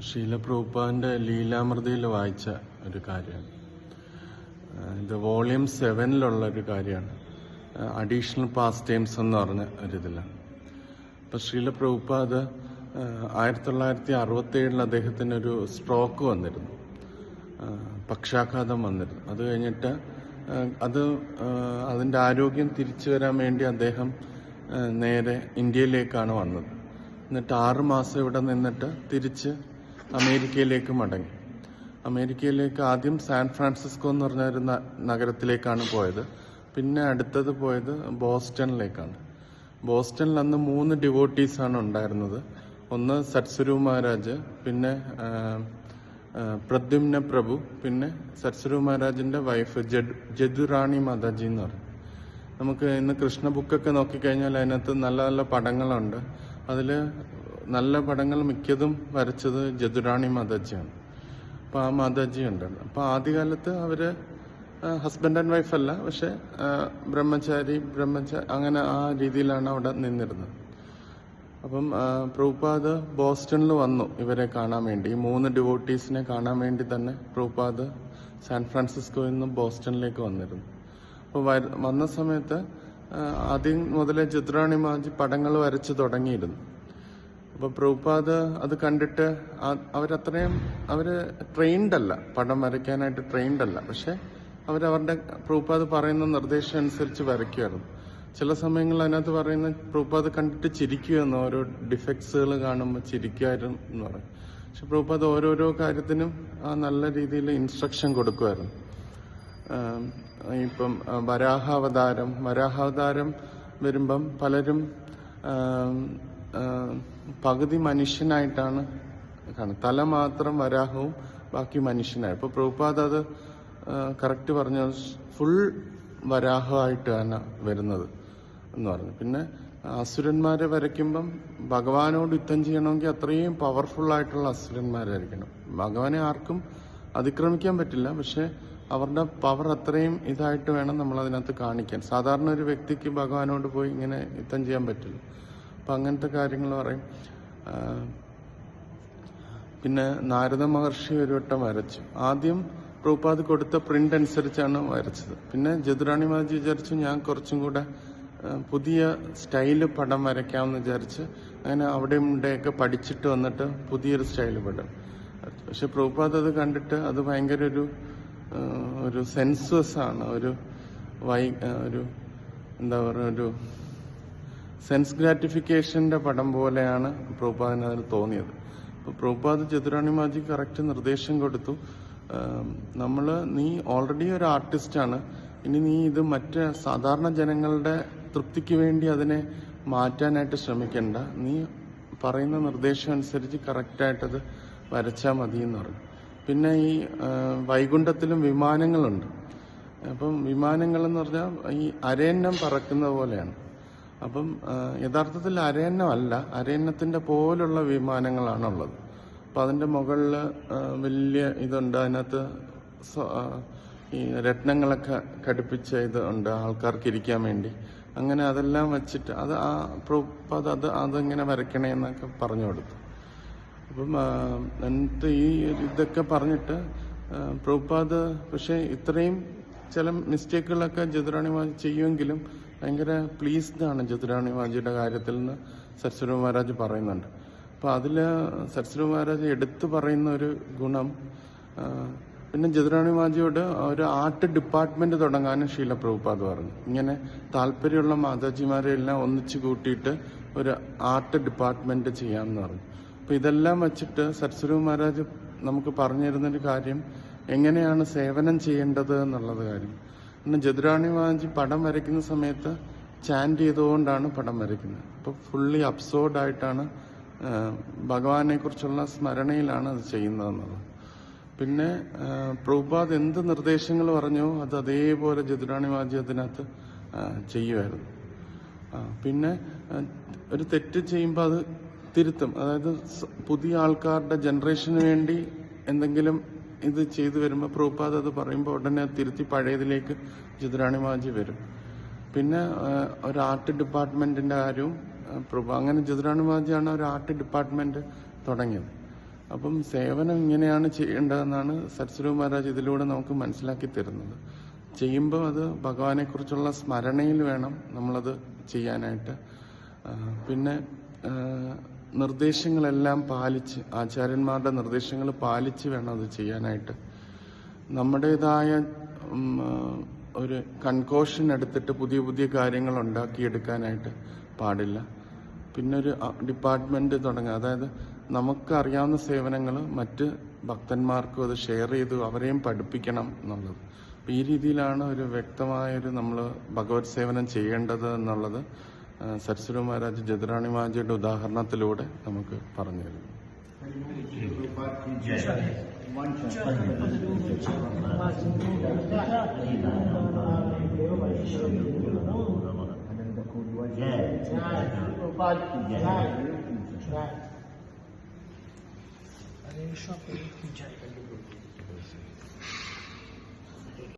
ശീലപ്രഭുപാദിന്റെ ലീലാമൃതിയിൽ വായിച്ച ഒരു കാര്യമാണ്. ഇത് വോളിയം സെവനിലുള്ള ഒരു കാര്യമാണ്. അഡീഷണൽ പാസ് ടൈംസ് എന്ന് പറഞ്ഞ ഒരിതിലാണ് അപ്പം അത് ആയിരത്തി തൊള്ളായിരത്തി അറുപത്തി ഏഴിൽ അദ്ദേഹത്തിന് ഒരു സ്ട്രോക്ക് വന്നിരുന്നു. പക്ഷാഘാതം വന്നിരുന്നു. അത് കഴിഞ്ഞിട്ട് അത് അതിന്റെ ആരോഗ്യം തിരിച്ചു വരാൻ വേണ്ടി അദ്ദേഹം നേരെ ഇന്ത്യയിലേക്കാണ് വന്നത്. എന്നിട്ട് ആറ് മാസം ഇവിടെ നിന്നിട്ട് തിരിച്ച് അമേരിക്കയിലേക്ക് മടങ്ങി. അമേരിക്കയിലേക്ക് ആദ്യം സാൻ ഫ്രാൻസിസ്കോ എന്ന് പറഞ്ഞ ഒരു നഗരത്തിലേക്കാണ് പോയത്. പിന്നെ അടുത്തത് പോയത് ബോസ്റ്റണിലേക്കാണ്. ബോസ്റ്റണിൽ അന്ന് മൂന്ന് ഡിവോട്ടീസാണ് ഉണ്ടായിരുന്നത്. ഒന്ന് സത്സുരു മഹാരാജ് പിന്നെ പ്രദ്യുമ്ന പ്രഭു പിന്നെ സത്സുരു മഹാരാജിന്റെ വൈഫ് ജഡ് ജദുറാണി മാതാജി എന്ന് പറയും. നമുക്ക് ഇന്ന് കൃഷ്ണ ബുക്കൊക്കെ നോക്കിക്കഴിഞ്ഞാൽ അതിനകത്ത് നല്ല നല്ല പടങ്ങളുണ്ട്. അതിൽ നല്ല പടങ്ങൾ മിക്കതും വരച്ചത് ജദുറാണി മാതാജിയാണ്. അപ്പോൾ ആ മാതാജി ഉണ്ടല്ലോ. അപ്പോൾ ആദ്യകാലത്ത് അവർ ഹസ്ബൻഡ് ആൻഡ് വൈഫ് അല്ല പക്ഷെ ബ്രഹ്മചാരി ബ്രഹ്മചാരി അങ്ങനെ ആ രീതിയിലാണ് അവിടെ നിന്നിരുന്നത്. അപ്പം പ്രൂപാദ് ബോസ്റ്റണിൽ വന്നു ഇവരെ കാണാൻ വേണ്ടി. ഈ മൂന്ന് ഡിവോട്ടീസിനെ കാണാൻ വേണ്ടി തന്നെ പ്രഭുപാദ് സാൻ ഫ്രാൻസിസ്കോയിൽ നിന്ന് ബോസ്റ്റണിലേക്ക് വന്നിരുന്നു. അപ്പോൾ വന്ന സമയത്ത് ആദ്യം മുതലേ ചിത്രാണി മാജി പടങ്ങൾ വരച്ച് തുടങ്ങിയിരുന്നു. അപ്പൊ പ്രഭുപാദ് അത് കണ്ടിട്ട് അവരത്രയും അവർ ട്രെയിൻഡ് അല്ല പടം വരയ്ക്കാനായിട്ട് ട്രെയിൻഡ് അല്ല പക്ഷെ അവരവരുടെ പ്രഭുപാദ് പറയുന്ന നിർദ്ദേശം അനുസരിച്ച് വരയ്ക്കുമായിരുന്നു. ചില സമയങ്ങളിൽ അതിനകത്ത് പറയുന്ന പ്രഭുപാദ് കണ്ടിട്ട് ചിരിക്കുമെന്ന് ഓരോ ഡിഫക്ട്സുകൾ കാണുമ്പോൾ ചിരിക്കുമായിരുന്നു എന്ന് പറയും. പക്ഷെ പ്രഭുപാദ് ഓരോരോ കാര്യത്തിനും ആ നല്ല രീതിയിൽ ഇൻസ്ട്രക്ഷൻ കൊടുക്കുമായിരുന്നു. ഇപ്പം വരാഹാവതാരം വരാഹാവതാരം വരുമ്പം പലരും പകുതി മനുഷ്യനായിട്ടാണ് കാണുന്നത്. തല മാത്രം വരാഹവും ബാക്കി മനുഷ്യനായി. ഇപ്പൊ പ്രഭുപാദ് അത് കറക്റ്റ് പറഞ്ഞ ഫുൾ വരാഹമായിട്ടാണ് വരുന്നത് എന്ന് പറഞ്ഞു. പിന്നെ അസുരന്മാരെ വരയ്ക്കുമ്പം ഭഗവാനോട് യുദ്ധം ചെയ്യണമെങ്കിൽ അത്രയും പവർഫുൾ ആയിട്ടുള്ള അസുരന്മാരായിരിക്കണം ഭഗവാനെ ആർക്കും അതിക്രമിക്കാൻ പറ്റില്ല പക്ഷെ അവരുടെ പവർ അത്രയും ഇതായിട്ട് വേണം നമ്മൾ അതിനകത്ത് കാണിക്കാൻ. സാധാരണ ഒരു വ്യക്തിക്ക് ഭഗവാനോട് പോയി ഇങ്ങനെ യുദ്ധം ചെയ്യാൻ പറ്റില്ല. അപ്പൊ അങ്ങനത്തെ കാര്യങ്ങൾ പറയും. പിന്നെ നാരദ മഹർഷി ഒരു വട്ടം വരച്ചു. ആദ്യം പ്രഭുപാദ് കൊടുത്ത പ്രിന്റ് അനുസരിച്ചാണ് വരച്ചത്. പിന്നെ ജദുറാണി മാജി വിചാരിച്ചു ഞാൻ കുറച്ചും കൂടെ പുതിയ സ്റ്റൈൽ പടം വരയ്ക്കാമെന്ന് വിചാരിച്ച് അങ്ങനെ അവിടെയും ഇവിടെയൊക്കെ പഠിച്ചിട്ട് വന്നിട്ട് പുതിയൊരു സ്റ്റൈൽ പടം. പക്ഷെ പ്രൂപ്പാത് അത് കണ്ടിട്ട് അത് ഭയങ്കര ഒരു ഒരു സെൻസുവസ് ആണ്. ഒരു വൈ ഒരു എന്താ പറയുക ഒരു സെൻസ് ഗ്രാറ്റിഫിക്കേഷന്റെ പടം പോലെയാണ് പ്രഭുപാദിന് അതിന് തോന്നിയത്. അപ്പൊ പ്രഭുപാദ് ചതുരാണി മാജി കറക്റ്റ് നിർദ്ദേശം കൊടുത്തു. നമ്മൾ നീ ഓൾറെഡി ഒരു ആർട്ടിസ്റ്റാണ് ഇനി നീ ഇത് മറ്റ് സാധാരണ ജനങ്ങളുടെ തൃപ്തിക്ക് വേണ്ടി അതിനെ മാറ്റാനായിട്ട് ശ്രമിക്കണ്ട. നീ പറയുന്ന നിർദ്ദേശം അനുസരിച്ച് കറക്റ്റായിട്ടത് വരച്ചാൽ മതി എന്ന് പറഞ്ഞു. പിന്നെ ഈ വൈകുണ്ഠത്തിലും വിമാനങ്ങളുണ്ട്. അപ്പം വിമാനങ്ങളെന്ന് പറഞ്ഞാൽ ഈ അരയന്നം പറക്കുന്ന പോലെയാണ്. അപ്പം യഥാർത്ഥത്തിൽ അരയന്നമല്ല. അരയന്നത്തിന്റെ പോലുള്ള വിമാനങ്ങളാണുള്ളത്. അപ്പം അതിന്റെ മുകളിൽ വലിയ ഇതുണ്ട്. അതിനകത്ത് ഈ രത്നങ്ങളൊക്കെ ഘടിപ്പിച്ച ഇതുണ്ട് ആൾക്കാർക്ക് ഇരിക്കാൻ വേണ്ടി. അങ്ങനെ അതെല്ലാം വെച്ചിട്ട് അത് ആ പ്രഭുപാദ് അത് അതെങ്ങനെ വരയ്ക്കണേ എന്നൊക്കെ പറഞ്ഞു കൊടുത്തു. അപ്പം എന്നിട്ട് ഈ ഇതൊക്കെ പറഞ്ഞിട്ട് പ്രഭുപാദ് പക്ഷെ ഇത്രയും ചില മിസ്റ്റേക്കുകളൊക്കെ മാജി ചെയ്യുമെങ്കിലും ഭയങ്കര പ്ലീസ്ഡ് ആണ് ജതുറാണി മാജിയുടെ കാര്യത്തിൽ നിന്ന് സരസ്വതി മഹാരാജ് പറയുന്നുണ്ട്. അപ്പൊ അതിൽ സരസ്വതി മഹാരാജ് എടുത്തു പറയുന്ന ഒരു ഗുണം പിന്നെ ജതുരാണി മാജിയോട് ഒരു ആർട്ട് ഡിപ്പാർട്ട്മെന്റ് തുടങ്ങാനും ശീല പ്രഭുപാദ് പറഞ്ഞു. ഇങ്ങനെ താല്പര്യമുള്ള മാതാജിമാരെ എല്ലാം ഒന്നിച്ചു കൂട്ടിയിട്ട് ഒരു ആർട്ട് ഡിപ്പാർട്ട്മെന്റ് ചെയ്യാമെന്ന് പറഞ്ഞു. അപ്പൊ ഇതെല്ലാം വെച്ചിട്ട് സരസ്വതി മഹാരാജ് നമുക്ക് പറഞ്ഞു തരുന്നൊരു കാര്യം എങ്ങനെയാണ് സേവനം ചെയ്യേണ്ടത് എന്നുള്ളത് കാര്യം. പിന്നെ ജദുരാണി വാഞ്ചി പടം വരയ്ക്കുന്ന സമയത്ത് ചാൻഡ് ചെയ്തുകൊണ്ടാണ് പടം വരയ്ക്കുന്നത്. അപ്പൊ ഫുള്ളി അബ്സോർഡ് ആയിട്ടാണ് ഭഗവാനെ കുറിച്ചുള്ള സ്മരണയിലാണ് അത് ചെയ്യുന്നതെന്നുള്ളത്. പിന്നെ പ്രഭുപാദ് എന്ത് നിർദ്ദേശങ്ങൾ പറഞ്ഞോ അത് അതേപോലെ ജദുരാണി വാജി അതിനകത്ത് ചെയ്യുമായിരുന്നു. പിന്നെ ഒരു തെറ്റ് ചെയ്യുമ്പോൾ അത് തിരുത്തും. അതായത് പുതിയ ആൾക്കാരുടെ ജനറേഷന് വേണ്ടി എന്തെങ്കിലും ഇത് ചെയ്തു വരുമ്പോൾ പ്രൂപ്പാദ് അത് പറയുമ്പോൾ ഉടനെ തിരുത്തി പഴയതിലേക്ക് ജിതുറാണി മാജി വരും. പിന്നെ ഒരു ആർട്ട് ഡിപ്പാർട്ട്മെന്റിന്റെ കാര്യവും പ്രൂപ്പ് അങ്ങനെ ജിതുറാണി മാജിയാണ് ഒരു ആർട്ട് ഡിപ്പാർട്ട്മെന്റ് തുടങ്ങിയത്. അപ്പം സേവനം ഇങ്ങനെയാണ് ചെയ്യേണ്ടതെന്നാണ് സരസ്വതി മഹാരാജ് ഇതിലൂടെ നമുക്ക് മനസ്സിലാക്കി തരുന്നത്. ചെയ്യുമ്പോൾ അത് ഭഗവാനെക്കുറിച്ചുള്ള സ്മരണയിൽ വേണം നമ്മളത് ചെയ്യാനായിട്ട്. പിന്നെ നിർദ്ദേശങ്ങളെല്ലാം പാലിച്ച് ആചാര്യന്മാരുടെ നിർദ്ദേശങ്ങൾ പാലിച്ച് വേണം അത് ചെയ്യാനായിട്ട്. നമ്മുടേതായ ഒരു കൺകോഷൻ എടുത്തിട്ട് പുതിയ പുതിയ കാര്യങ്ങൾ ഉണ്ടാക്കിയെടുക്കാനായിട്ട് പാടില്ല. പിന്നെ ഒരു ഡിപ്പാർട്ട്മെന്റ് തുടങ്ങുക. അതായത് നമുക്ക് അറിയാവുന്ന സേവനങ്ങൾ മറ്റ് ഭക്തന്മാർക്കും അത് ഷെയർ ചെയ്ത് അവരെയും പഠിപ്പിക്കണം എന്നുള്ളത്. ഈ രീതിയിലാണ് ഒരു വ്യക്തമായൊരു നമ്മൾ ഭഗവത് സേവനം ചെയ്യേണ്ടത് എന്നുള്ളത്. സരസ്വതി മഹാരാജ് ജദുറാണി മാജിയുടെ ഉദാഹരണത്തിലൂടെ നമുക്ക് പറഞ്ഞു തരുന്നു ki jai.